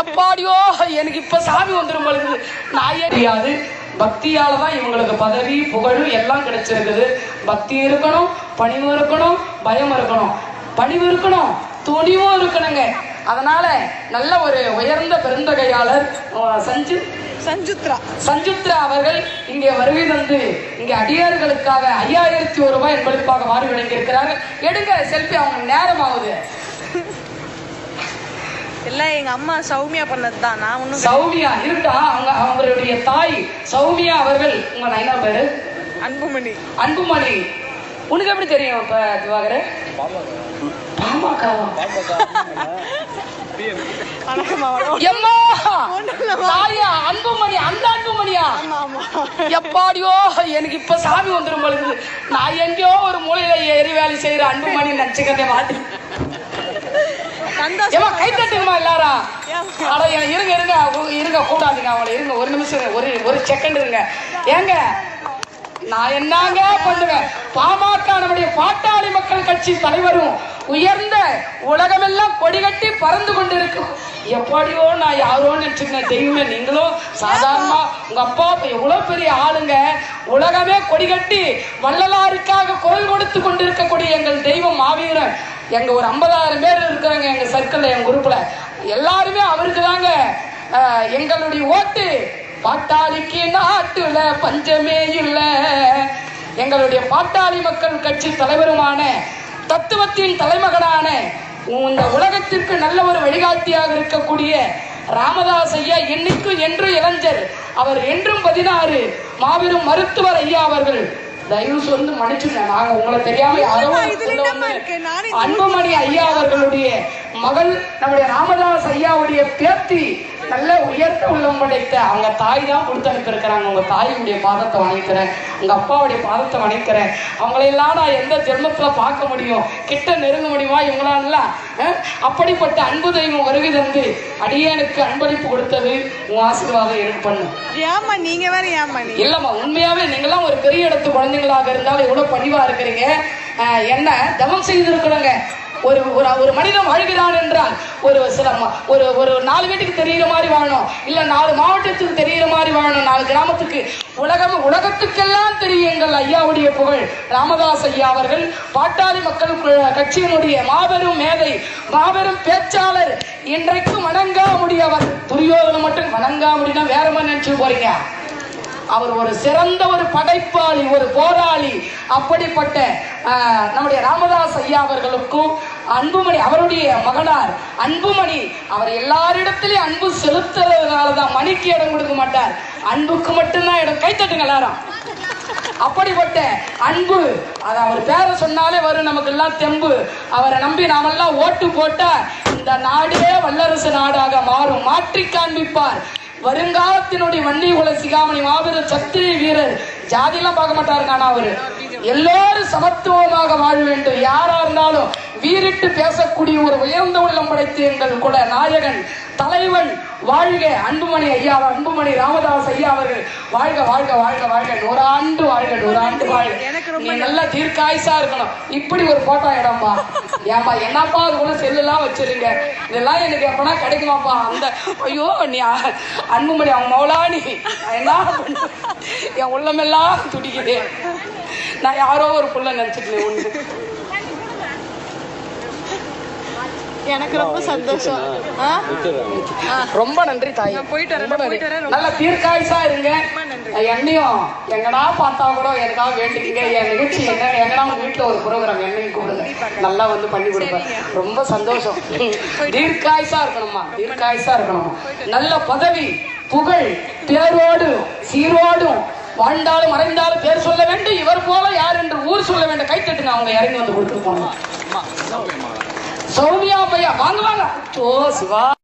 எப்பாடியோ எனக்கு இப்ப சாமி வந்துரும் பொழுது நாயே தெரியாது. பக்தியால தான் இவங்களுக்கு பதவி புகழ் எல்லாம் கிடைச்சிருக்குது. பக்தி இருக்கணும் பணிவு இருக்கணும் பயம் இருக்கணும். பணிவு இருக்கணும் துணிவும் இருக்கணுங்க. அதனால நல்ல ஒரு உயர்ந்த பெருந்தகையாளர் சஞ்சு சஞ்சுத்ரா. சஞ்சுத்ரா அவர்கள் இங்கே வருகை தந்து இங்கே அடியார்களுக்காக ஐயாயிரத்தி ஒரு ரூபாய் என்பதற்காக மாறி வழங்கியிருக்கிறார்கள் எடுங்க செல்ஃபி அவங்க நேரம் ஆகுது எல்லாம் எங்க அம்மா சௌமியா பண்ணது தான் நான் ஒன்றும் சௌமியா இருக்கா அவங்க அவங்களுடைய தாய் சௌமியா அவர்கள் உங்க நைனா பேரு? அன்புமணி. அன்புமணி. உனக்கு எப்படி தெரியும் இப்ப திவாகர்? பாமகவா? எம்மா! தாயா அன்புமணி அந்த அன்புமணியா? எப்பாடியோ எனக்கு இப்ப சாமி வந்துரும் பொழுது நான் எங்கேயோ ஒரு மூலையில ஏறி வேலை செய்யற அன்புமணி நினைச்சுக்கிறதே மாத்தி சந்தோஷம் ஏமா கை தட்டுங்கம்மா எல்லாரும் அட இருங்க இருங்க. இருங்க கூடாதுங்க அவங்கள. இருங்க ஒரு நிமிஷம். ஒரு ஒரு செகண்ட் இருங்க. ஏங்க நான் என்னங்க பண்ணுவேன்? பாமக நம்முடைய பாட்டாளி மக்கள் கட்சி தலைவரும் உயர்ந்த உலகமெல்லாம் கொடிகட்டி பறந்து கொண்டிருக்கும். எப்படியோ நான் யாரோ நினைச்சுக்கிறேன் தெய்வமே நீங்களும் சாதாரணமா உங்க அப்பா எவ்வளவு பெரிய ஆளுங்க. உலகமே கொடிகட்டி வள்ளலாருக்காக குரல் கொடுத்து கொண்டிருக்கக்கூடிய எங்கள் தெய்வம் மாவீரன். எங்க ஒரு ஐம்பதாயிரம் பேர் இருக்கிறாங்க எங்க சர்க்கிள்ல எங்க குரூப்ல எல்லாருமே அவருக்கு தாங்க அஹ், எங்களுடைய ஓட்டு. பாட்டாளிக்கு நாட்டுல பஞ்சமே இல்ல. எங்களுடைய பாட்டாளி மக்கள் கட்சி தலைவருமான தத்துவத்தின் தலைமகனான இந்த உலகத்திற்கு நல்ல ஒரு வழிகாட்டியாக இருக்கக்கூடிய ராமதாஸ் ஐயா என்னைக்கும் என்று இளைஞர் அவர் என்றும் பதினாறு மாபெரும் மருத்துவர் ஐயா அவர்கள். தயவு சொல்லி மன்னிச்சுங்க நாங்க உங்களை தெரியாம யாரோ அன்புமணி ஐயா அவர்களுடைய மகள் நம்முடைய ராமதாஸ் ஐயாவுடைய பேத்தி நல்ல உயர்ந்த உள்ளம் படைத்த அவங்க தாய் தான் கொடுத்து அனுப்பியிருக்கிறாங்க. உங்க தாயுடைய பாதத்தை வணங்கிக்கிறேன் உங்க அப்பாவுடைய பாதத்தை வணங்கிக்கிறேன் அவங்களையெல்லாம் நான் எந்த ஜென்மத்துல பார்க்க முடியும்? கிட்ட நெருங்க முடியுமா? இவங்களாலாம் அஹ்? அப்படிப்பட்ட அன்பு தெய்வம் வருகை தந்து அடியேனுக்கு அன்பளிப்பு கொடுத்தது உன் ஆசீர்வாதம் எனக்கு பண்ணு. ஏம்மா நீங்க வேற ஏம்மா நீ இல்லம்மா உண்மையாவே நீங்களாம் ஒரு பெரிய இடத்து குழந்தைங்களாக இருந்தாலும் எவ்வளவு பணிவா இருக்கிறீங்க? என்ன தவம் செய்திருக்கிறோங்க. ஒரு ஒரு ஒரு மனிதன் வாழ்கிறான் என்றால் ஒரு சில ஒரு ஒரு நாலு வீட்டுக்கு தெரிகிற மாதிரி வாழணும். இல்லை நாலு மாவட்டத்துக்கு தெரிகிற மாதிரி வாழணும். நாலு கிராமத்துக்கு உலகம் உலகத்துக்கெல்லாம் தெரியுங்கள் ஐயாவுடைய புகழ். ராமதாஸ் ஐயா அவர்கள் பாட்டாளி மக்கள் கட்சியினுடைய மாபெரும் மேதை மாபெரும் பேச்சாளர். இன்றைக்கு வணங்க முடியவர் துரியோதனை மட்டும் வணங்கா முடியும்னா வேற மாதிரி நினைச்சு போறீங்க. அவர் ஒரு சிறந்த ஒரு படைப்பாளி ஒரு போராளி. அப்படிப்பட்ட ஆஹ், நம்முடைய ராமதாஸ் ஐயா அவர்களுக்கும் அன்புமணி அவருடைய மகனார் அன்புமணி அவர் எல்லாரிடத்திலையும் அன்பு செலுத்துறதுனால தான் மணிக்கு இடம் கொடுக்க மாட்டார். அன்புக்கு மட்டும்தான் இடம். கைத்தட்டுங்க எல்லாரும். அப்படிப்பட்ட அன்பு அது அவர் பேரை சொன்னாலே வரும். நமக்கு எல்லாம் தெம்பு. அவரை நம்பி நாமெல்லாம் ஓட்டு போட்டா இந்த நாடே வல்லரசு நாடாக மாறும். மாற்றி காண்பிப்பார். வருங்காலத்தினுடைய வன்னி குல சிகாமணி மாபெரும் சத்திரிய வீரர். ஜாதியெல்லாம் பார்க்க மாட்டாருங்க ஆனா அவரு. எல்லாரும் சமத்துவமாக வாழ வேண்டும். யாரா இருந்தாலும் வீரிட்டு பேசக்கூடிய ஒரு உயர்ந்த உள்ளம் படைத்த எங்கள் குல நாயகன் தலைவன் வாழ்க அன்புமணி ஐயா அன்புமணி ராமதாஸ் ஐயா அவர்கள். வாழ்க வாழ்க வாழ்க வாழ்க. நூறாண்டு வாழ்க நூறாண்டு வாழ்க. நீ நல்லா தீர்க்காயுசா இருக்கணும். இப்படி ஒரு போட்டோ இடம்பா ஏன்பா என்னப்பா அது கூட செல்லுலாம் வச்சிருங்க இதெல்லாம் எனக்கு எப்பனா கிடைக்குமாப்பா? அந்த ஐயோ நீ அன்புமணி அவங்க மௌலா நீ. நான் என்ன? என் உள்ளமெல்லாம் துடிக்குது. நான் யாரோ ஒரு புள்ள நினைச்சிட்டு உண்டு. எனக்கு ரொம்ப சந்தோஷம். ரொம்ப நன்றி தாய். நான் போயிட்டு வரேன், நல்ல தீர்க்காயுசா இருங்க. என்னையும் எங்கடா பார்த்தா கூட எனக்காக வேண்டிக்கிங்க? என் நிகழ்ச்சி என்ன எங்கடா உங்க வீட்டுல ஒரு ப்ரோக்ராம் என்னையும் கூப்பிடுங்க. நல்லா வந்து பண்ணி கொடுப்பேன். ரொம்ப சந்தோஷம். தீர்க்காயுசா இருக்கணுமா தீர்க்காயுசா இருக்கணுமா. நல்ல பதவி புகழ் பேரோடு சீரோடும் வாழ்ந்தாலும் மறைந்தாலும் பேர் சொல்ல வேண்டும். இவர் போல யார் என்று ஊர் சொல்ல வேண்டும். கைத்தட்டுங்க அவங்க இறங்கி வந்து கொடுத்துட்டு போனோம் சௌமியா பையா வாங்க வாங்க. ஓ சிவா.